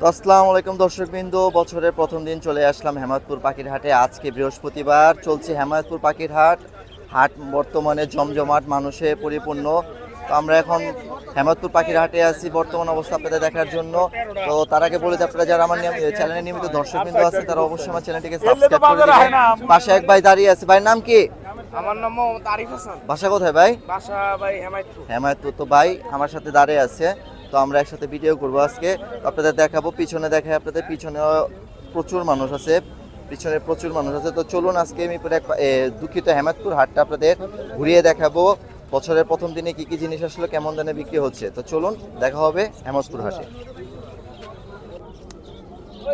তো আসসালামু আলাইকুম দর্শকবৃন্দ বছরের প্রথম দিন চলে আসলাম হেমায়তপুর পাখির হাটে আজকে বৃহস্পতিবার চলছে হেমায়তপুর পাখির হাট হাট বর্তমানে জমজমাট মানুষে পরিপূর্ণ। তো আমরা এখন হেমায়তপুর পাখির হাটে আছি বর্তমান অবস্থা আপনাদের দেখার জন্য। তো তার আগে বলে আপনারা যারা আমার চ্যানেলে নিয়মিত দর্শকবৃন্দ আছে তারা অবশ্যই আমার চ্যানেলটিকে সাবস্ক্রাইব করে দিবেন। পাশে এক ভাই দাঁড়িয়ে আছে। ভাইয়ের নাম কি? আমার নাম মোহাম্মদ আরিফ হাসান। বাসা কোথায় ভাই? ভাই হেমায়তপুর। হেমায়তপুর তো ভাই আমার সাথে দাঁড়িয়ে আছে। তো আমরা একসাথে ভিডিও করব আজকে। আপনাদের দেখাবো, পিছনে দেখায় আপনাদের পিছনে প্রচুর মানুষ আছে, পিছনে প্রচুর মানুষ আছে। তো চলুন আজকে আমি দুঃখিত হেমায়তপুর হাটটা আপনাদের ঘুরিয়ে দেখাবো, বছরের প্রথম দিনে কি কি জিনিস আসলে, কেমন দামে বিক্রি হচ্ছে। তো চলুন, দেখা হবে হেমায়তপুর হাটে।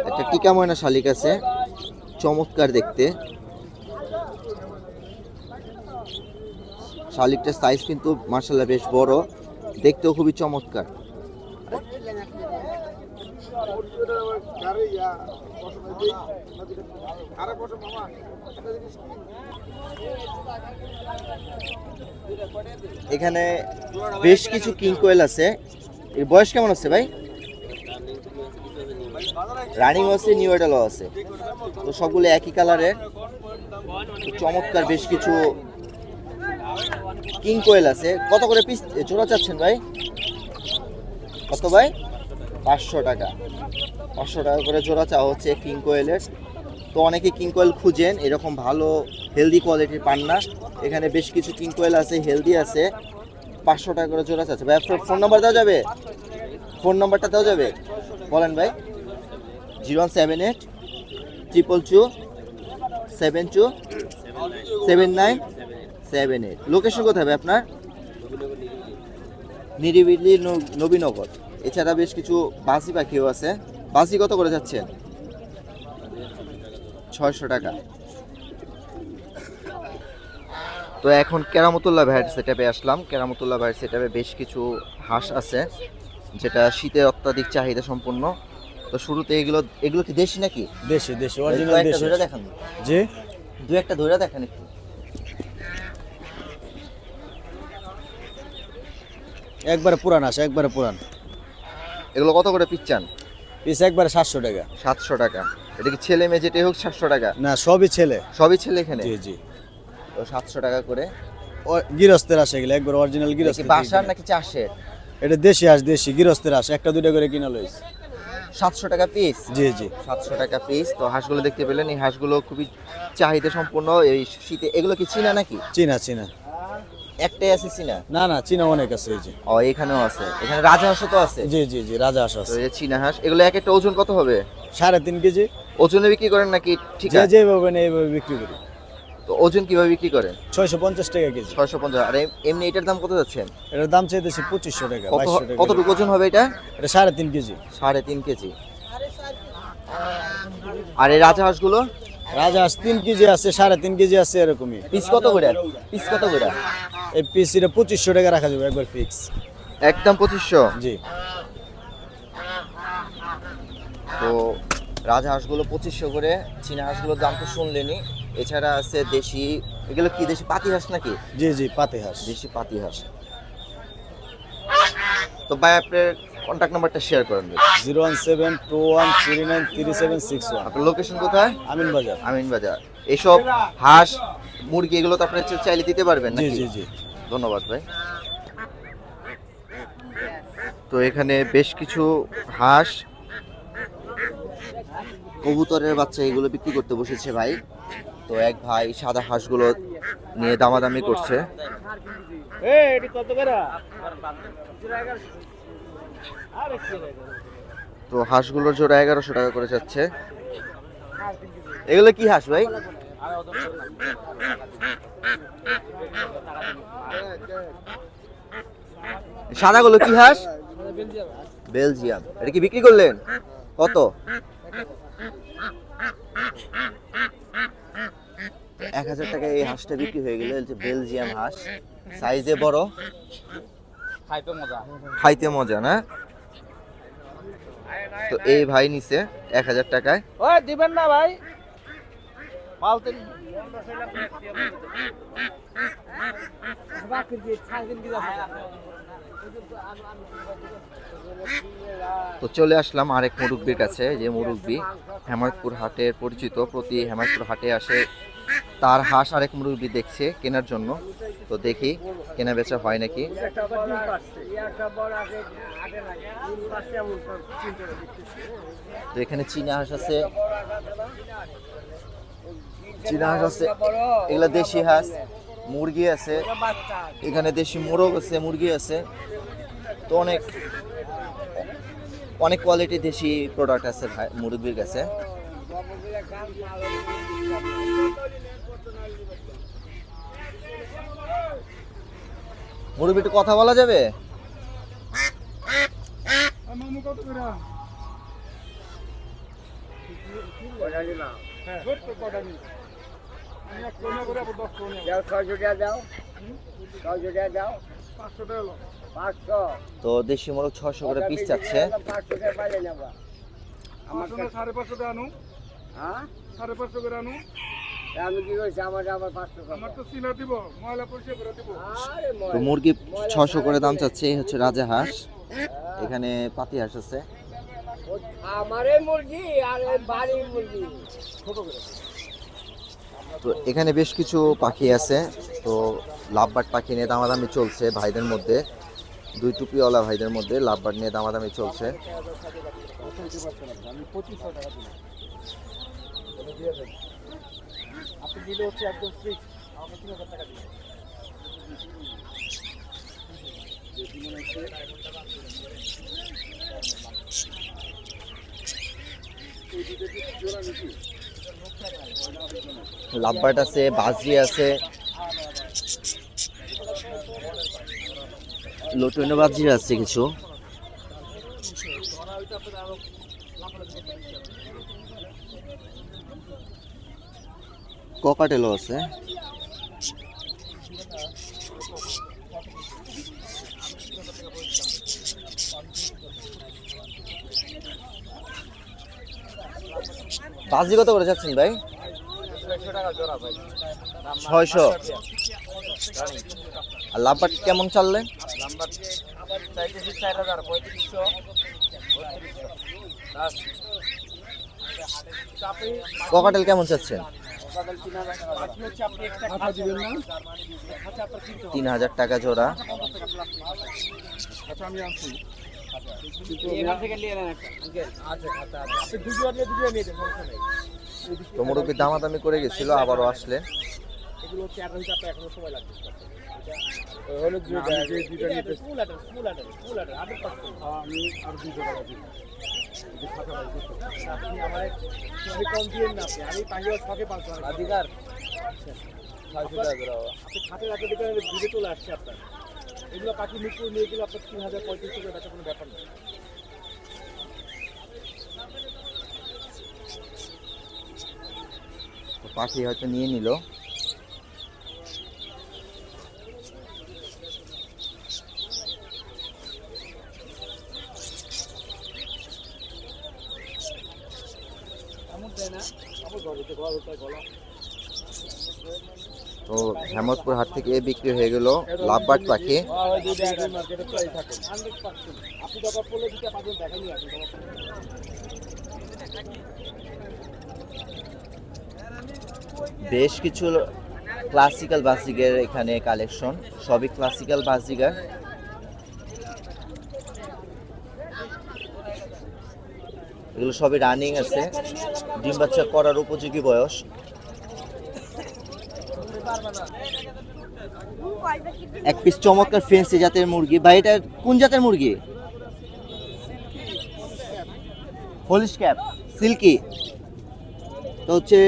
একটা টিকা ময়না শালিক আছে, চমৎকার দেখতে। শালিকটার সাইজ কিন্তু মার্শাল্লাহ বেশ বড়, দেখতেও খুবই চমৎকার। এখানে বেশ কিছু কিং কোয়েল আছে। এর বয়স কেমন আছে ভাই? রানিং আছে নিউ এডালও আছে। তো সবগুলো একই কালারের। চমৎকার বেশ কিছু কিং কোয়েল আছে। কত করে পিস জোড়া চাচ্ছেন ভাই? কত ভাই? পাঁচশো টাকা। পাঁচশো টাকা করে জোড়া চাওয়া হচ্ছে কিং কোয়েলের। তো অনেকে কিং কোয়েল খুঁজেন, এরকম ভালো হেলদি কোয়ালিটির পান না। এখানে বেশ কিছু কিং কোয়েল আছে হেলদি আছে। পাঁচশো টাকা করে জোড়া চাচ্ছে ভাই, আপনার ফোন নাম্বার দেওয়া যাবে? ফোন নাম্বারটা দেওয়া যাবে? বলেন ভাই। Zero one seven eight triple two seven two seven nine seven eight location কোথায় হবে আপনার? নিরিবিলি নবীনগর এছাড়া বেশ কিছু বাসি পাখিও আছে। বাসি কত করে যাচ্ছে? ছয়শো টাকা। তো এখন কেরামতুল্লাহ ভাইয়ের সেটাপে আসলাম। কেরামতুল্লাহ ভাইয়ের সেটাপে বেশ কিছু হাঁস আছে যেটা শীতে অত্যাধিক চাহিদা সম্পূর্ণ তো শুরুতে এগুলো এগুলো কি দেশি নাকি? দেশি দেশি অরিজিনাল দেশি। ধরে দেখান। জি? দু একটা ধরে দেখান একটু। একবারে পুরান আসে একবারে পুরান। এগুলো কত করে পিচ্চান পিস একবারে সাতশো টাকা। সাতশো টাকা। এটা কি ছেলে মেয়ে যেটাই হোক সাতশো টাকা? না সবই ছেলে। সবই ছেলে এখানে? জি জি। তো সাতশো টাকা করে। ও গৃহস্থের আসে এগুলো একবার অরিজিনাল গৃহস্থের বাসার নাকি চাষের? এটা দেশি হাঁস দেশি গৃহস্থের আসে। একটা দুইটা করে কিনা লইছে সাতশো টাকা পিস জি জি। সাতশো টাকা পিস তো হাঁসগুলো দেখতে পেলেন এই হাঁসগুলো খুবই চাহিদা সম্পূর্ণ এই শীতে এগুলো কি চীনা নাকি? চীনা চীনা। একটাই আছে চীনা? না না চীনা অনেক আছে এই যে। ও এখানেও আছে। এখানে রাজা হাঁসও তো আছে? জি জি জি রাজা হাঁস আছে। এই চীনা হাঁস এগুলো এক একটা ওজন কত হবে? সাড়ে তিন কেজি। ওজনে বিক্রি করেন নাকি ঠিক যে আছে? যেভাবে নেই এইভাবে বিক্রি করি। তো ওজন কীভাবে বিক্রি করেন? ছয়শো পঞ্চাশ টাকা কেজি। ছয়শো পঞ্চাশ। আর এমনি এটার দাম কত যাচ্ছেন এটার দাম চাইতেছি পঁচিশশো টাকা কতটুকু ওজন হবে এটা? এটা সাড়ে তিন কেজি। সাড়ে তিন কেজি। আর এই রাজা হাঁসগুলো রাজা হাঁস তিন কেজি আছে সাড়ে তিন কেজি আছে এরকমই। পিস কত করে? পিস কত করে? এই পিস এটা পঁচিশশো টাকা রাখা যাবে একবার ফিক্স একদম পঁচিশশো? জি। তো রাজা হাঁসগুলো পঁচিশশো করে চীনা হাঁসগুলোর দাম তো শুনলেনি। এছাড়া আছে দেশি এগুলো কি দেশি পাতি হাঁস নাকি? জি জি পাতি হাঁস। দেশি পাতি হাঁস। তো ভাই আপনার কন্ট্যাক্ট নাম্বারটা শেয়ার করেন zero one seven two one three nine three seven six one. আপনার লোকেশন কোথায়? আমিন বাজার। আমিন বাজার। এসব হাঁস মুরগি এগুলো তো আপনি চাইলে দিতে পারবেন জি জি জি। ধন্যবাদ ভাই। তো এখানে বেশ কিছু হাঁস কবুতরের বাচ্চা এগুলো বিক্রি করতে বসেছে ভাই। তো এক ভাই সাদা হাঁসগুলো নিয়ে দামাদামি করছে। তো হাঁসগুলোর জোড়া এগারোশো টাকা করে যাচ্ছে। এগুলো কি হাঁস ভাই? সাদাগুলো কি হাঁস? বেলজিয়াম। এটা কি বিক্রি করলেন? কত? এক হাজার টাকায় এই হাঁসটা বিক্রি হয়ে গেল যে বেলজিয়াম হাঁস। সাইজে বড়। খাইতে মজা। খাইতে মজা না? তো এই ভাই নিছে এক হাজার টাকায়। দিবেন না ভাই। তো চলে আসলাম আরেক মুরব্বির কাছে। যে মুরব্বি হেমায়তপুর হাটের পরিচিত, প্রতি হেমায়তপুর হাটে আসে তার হাঁস আরেক মুরব্বি দেখছে কেনার জন্য। তো দেখি, কেনা বেচা হয় নাকি? তো এখানে চীনা হাঁস আছে। চীনা হাঁস আছে, এগুলা দেশি হাঁস, মুরগি আছে, এখানে দেশি মোরগ আছে, মুরগি আছে। তো অনেক অনেক কোয়ালিটি দেশি প্রোডাক্ট আছে মুরগির কাছে। মুরগি একটু কথা বলা যাবে? তো দেশি মোরগ ছশো করে পিস চাচ্ছে সাড়ে আনু সাড়ে পাঁচশো করে আনু তো মুরগি ছশো করে দাম চাচ্ছে হচ্ছে রাজা হাঁস। এখানে পাতি হাঁস আছে। আমারে মুরগি আর বাড়ির মুরগি। তো এখানে বেশ কিছু পাখি আছে। তো লাভবার্ড পাখি নিয়ে দামাদামি চলছে ভাইদের মধ্যে। দুই টুপিওয়ালা ভাইদের মধ্যে লাভবার্ড নিয়ে দামাদামি চলছে। আপনি দিলে হচ্ছে একদম ফিক্স আমাকে তিন হাজার টাকা দিন লাভবার্ড আছে বাজি আছে। লটুনো বাজি আছে কিছু। ককাটেলও আছে। বাজি কত করে যাচ্ছেন ভাই? ছয়শো। আর লাভবার্ড কেমন চাললে? ককাটেল কেমন চাচ্ছেন? তিন হাজার টাকা জোড়া। তো মুরব্বী দামাদামি করে গেছিল, আবারও আসলেন। এগুলো হচ্ছে হচ্ছে আপনার এখনও সময় লাগবে হলো যে ফুল অ্যাডার ফুল অ্যাডার ফুল আবার পাচ্ছেন আমি আর আপনি না আপনি আমি হাজার ছকে পাঁচশো অধিকার আপনি খাতে রাখতে দেখে চলে আসছে আপনার এগুলো পাখি মিট করে নিয়ে গেলে আপনার তিন হাজার পঁয়ত্রিশশো করে বেচা কোনো ব্যাপার না। তো পাখি হয়তো নিয়ে নিল। এমন দেয় না আমার গলা। তো হেমতপুর হাট থেকে বিক্রি হয়ে গেল লাভবার্ড পাখি। বেশ কিছু ক্লাসিক্যাল বাসিগের এখানে কালেকশন সবই ক্লাসিক্যাল বাসিগার এগুলো সবই রানিং আছে। ডিম বাচ্চা করার উপযোগী বয়স। এক পিস চমৎকার ফেন্সি জাতের মুরগি। বা এটা কোন জাতের মুরগি? ফলিশ ক্যাপ সিল্কি তো হচ্ছে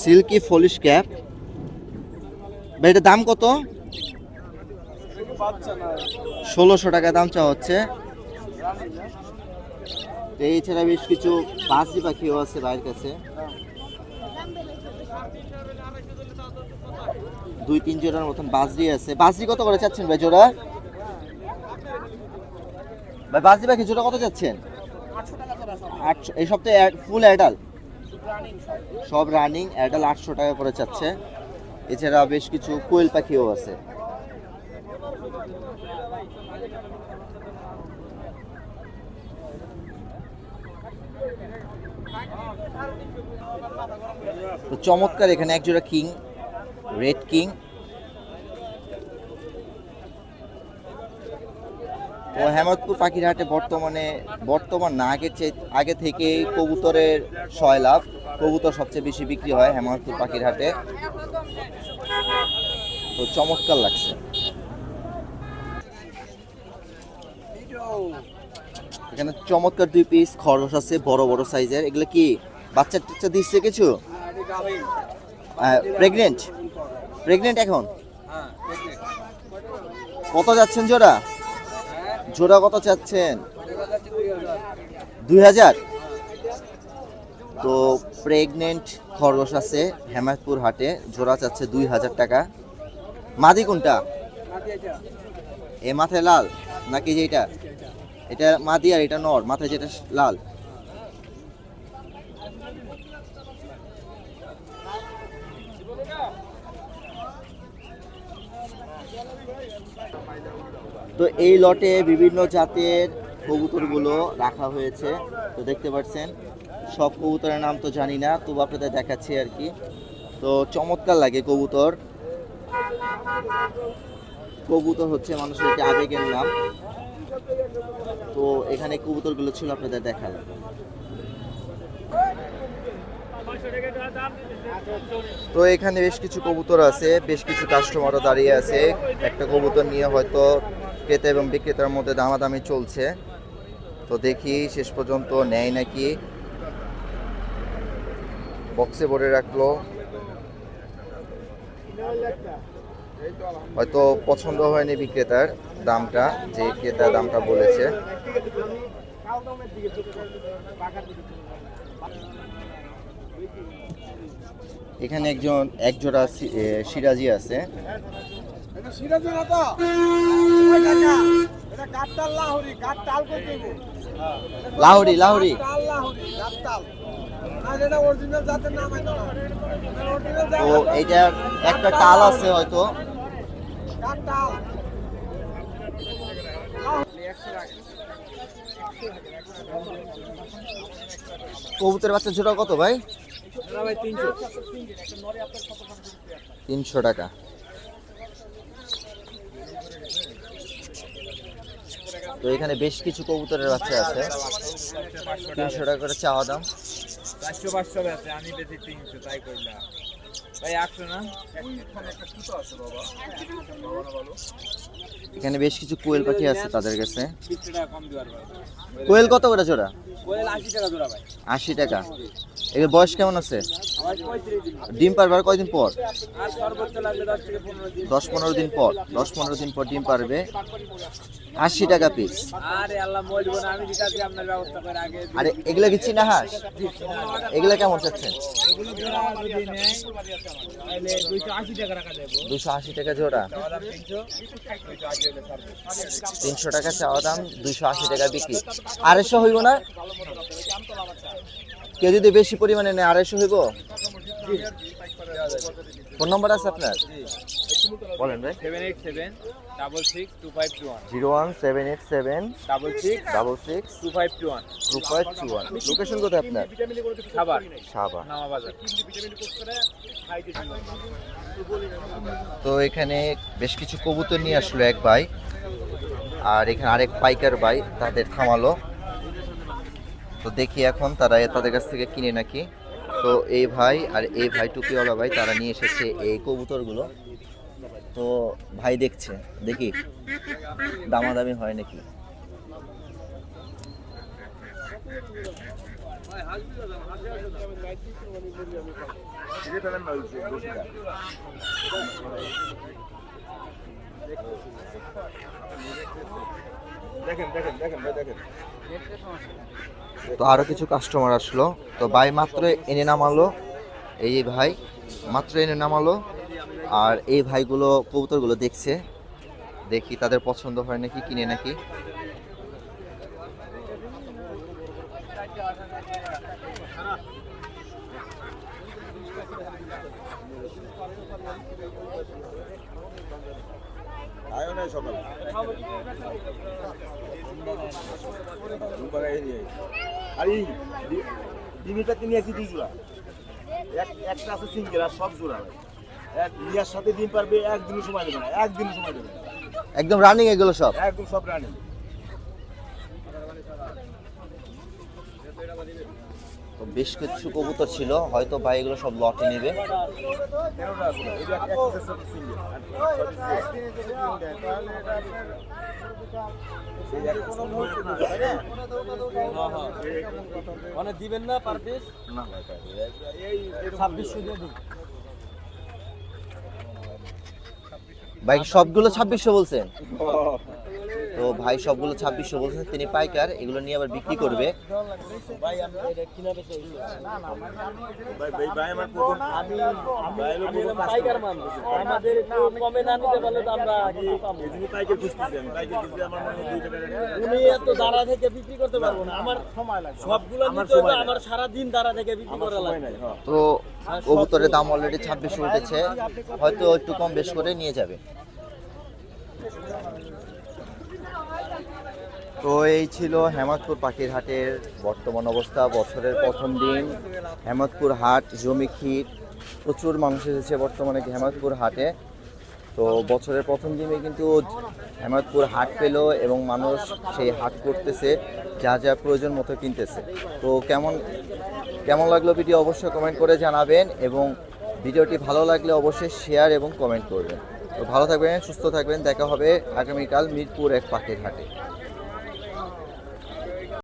সিল্কি ফলিশ ক্যাপ বা এটার দাম কত? ষোলোশো টাকা দাম চাওয়া হচ্ছে। এছাড়া বেশ কিছু বাসি পাখিও আছে বাইরের কাছে। দুই, তিন জোড়ার মতন বাজরি আছে। বাজরি কত করে চাচ্ছেন ভাই জোড়া? ভাই বাজরি পাখি জোড়া কত চাচ্ছেন? আটশো এই সপ্তাহে ফুল অ্যাডাল সব রানিং অ্যাডাল আটশো টাকা করে চাচ্ছে। এছাড়া বেশ কিছু কোয়েল পাখিও আছে। চমৎকার এখানে এক জোড়া কিং রেড কিং তো হেমতপুর পাখিরহাটে বর্তমানে, বর্তমান না, আগের আগে থেকে কবুতরের লাভ কবুতর সবচেয়ে বেশি বিক্রি হয় হেমতপুর পাখিরহাটে। তো চমৎকার লাগছে। এখানে চমৎকার দুই পিস খরচ আছে, বড় বড় সাইজের এগুলো কি বাচ্চা টাচ্চা দিচ্ছে কিছু? প্রেগনেন্ট প্রেগনেন্ট এখন? কত যাচ্ছেন জোড়া? জোড়া কত চাচ্ছেন? দুই হাজার? তো প্রেগনেন্ট খরগোশ আছে হেমায়তপুর হাটে, জোড়া চাচ্ছে দুই হাজার টাকা। মাদি কোনটা? এ মাথায় লাল, নাকি যে এটা? এটা মাদি আর এটা নর, মাথায় যেটা লাল। তো এই লটে বিভিন্ন জাতের কবুতরগুলো রাখা হয়েছে। তো দেখতে পাচ্ছেন, সব কবুতরের নাম তো জানি না, তবু আপনাদের দেখাচ্ছি আর কি। তো চমৎকার লাগে কবুতর। কবুতর হচ্ছে মানুষের একটি আবেগের নাম। তো এখানে কবুতরগুলো ছিল, আপনাদের দেখালাম। তো এখানে বেশ কিছু কবুতর আছে, বেশ কিছু কাস্টমারও দাঁড়িয়ে আছে। একটা কবুতর নিয়ে হয়তো ক্রেতা এবং বিক্রেতার মধ্যে দামাদামি চলছে। তো দেখি শেষ পর্যন্ত নেয় নাকি। বক্সে ভরে রাখল। হয়তো পছন্দ হয়নি বিক্রেতার দামটা, যে ক্রেতা দামটা বলেছে। এখানে একজন, একজোড়া সিরাজি আছে। এটা সিরাজি না তো? এটা কাটতাল লাহরি কাটতাল কই দেব? লাহোরি না। এইটার একটা টাল আছে হয়তো। কবুতরের বাচ্চা জোড়া কত ভাই? তিনশো টাকা। তো এখানে বেশ কিছু কবুতরের বাচ্চা আছে। তিনশো টাকা করে চাওয়া দাম। চারশো পাঁচশো আছে আমি বেশি তিনশো তাই করলাম এখানে বেশ কিছু কোয়েল পাখি আছে তাদের কাছে। কোয়েল কত করে জোড়া? কোয়েল আশি টাকা জোড়া ভাই। আশি টাকা। এর বয়স কেমন আছে? ডিম পারবে আর কয়দিন পর? দশ পনেরো দিন দশ পর। দশ পনেরো দিন পর ডিম পারবে। আশি টাকা পিস আরে, এগুলো কি চীনা হাঁস? এগুলো কেমন চাচ্ছেন? দুশো আশি টাকা জোড়া। তিনশো টাকা চাওয়া দাম, দুইশো আশি টাকা বিক্রি। আড়াইশো হইব না? কেউ যদি বেশি পরিমাণে নেয়, আড়াইশো হইব? ফোন নম্বর আছে আপনার? বলেন ভাই। Seven eight seven double six two five two one zero one seven eight seven double six double six two five two one. Two five two one location কোথায় আপনার? খাবার সাবা তো এখানে বেশ কিছু কবুতর নিয়ে আসলো এক ভাই, আর এখানে আরেক পাইকার ভাই, তাদের থামালো। তো দেখি এখন তারা তাদের কাছ থেকে কিনে নাকি। তো এই ভাই আর এই ভাই টুপিওয়ালা ভাই, তারা নিয়ে এসেছে এই কবুতরগুলো। তো ভাই দেখছে, দেখি দামাদামি হয় নাকি। দেখেন দেখেন দেখেন ভাই, দেখেন। তো আরও কিছু কাস্টমার আসলো। তো ভাই মাত্র এনে নামালো। এই ভাই, মাত্র এনে নামালো। আর এই ভাইগুলো, কবুতরগুলো দেখছে। দেখি তাদের পছন্দ হয় নাকি, কিনে নাকি। সকাল। আর এই দুই জোড়া। এক একটা আছে সিঙ্গেল আর সব জোড়া। এক বিয়ার সাথে ডিম পারবে একদিনও সময় দেবে না একদিনও সময় দেবে না। একদম রানিং এগুলো সব? একদম সব রানি তো বেশ কিছু কবুতর ছিল হয়তো ভাই এগুলো সব লটে নেবে। সিঙ্গেল মানে দিবেন না পার পিস না ছাব্বিশশো দিয়ে দিন। ভাই সবগুলো ছাব্বিশশো বলছেন? তো ভাই সবগুলো ছাব্বিশশো বলছেন তিনি পাইকার এগুলো নিয়ে আবার বিক্রি করবে। ভাই আমি এটা কিনা বেচা ভাই, ভাই, ভাই, আমার প্রথম- আমি আমি ভাই, হলো আমি হলাম প্রথম পাইকার আমাদের একটু কমে না নিতে পারলে তো আমরা কি পাবো। এই জন্য পাইকারি খুঁজতেছি আমি। পাইকারি খুঁজতে আমার দুই টাকা একটা- উনি এত দাঁড়া থেকে বিক্রি করতে পারব না। আমার সময় লাগবে। সবগুলো আমার নিতে হবে সময় নাই। আমার সারা দিন দাঁড়া থেকে বিক্রি আমার করা সময় লাগবে। নাই। তো কবুতরের দাম অলরেডি ছাব্বিশশো উঠেছে। হয়তো একটু কম বেশ করে নিয়ে যাবে। তো এই ছিল হেমাদপুর পাখির হাটের বর্তমান অবস্থা, বছরের প্রথম দিন। হেমাদপুর হাট, জমি ক্ষীর, প্রচুর মানুষ এসেছে বর্তমানে হেমাদপুর হাটে। তো বছরের প্রথম দিনে কিন্তু হেমাদপুর হাট পেল এবং মানুষ সেই হাট করতেছে, যা যা প্রয়োজন মতো কিনতেছে। তো কেমন কেমন লাগল ভিডিও অবশ্যই কমেন্ট করে জানাবেন এবং ভিডিওটি ভালো লাগলে অবশ্যই শেয়ার এবং কমেন্ট করবেন। তো ভালো থাকবেন, সুস্থ থাকবেন, দেখা হবে আগামীকাল মিরপুর এক পাখির হাটে।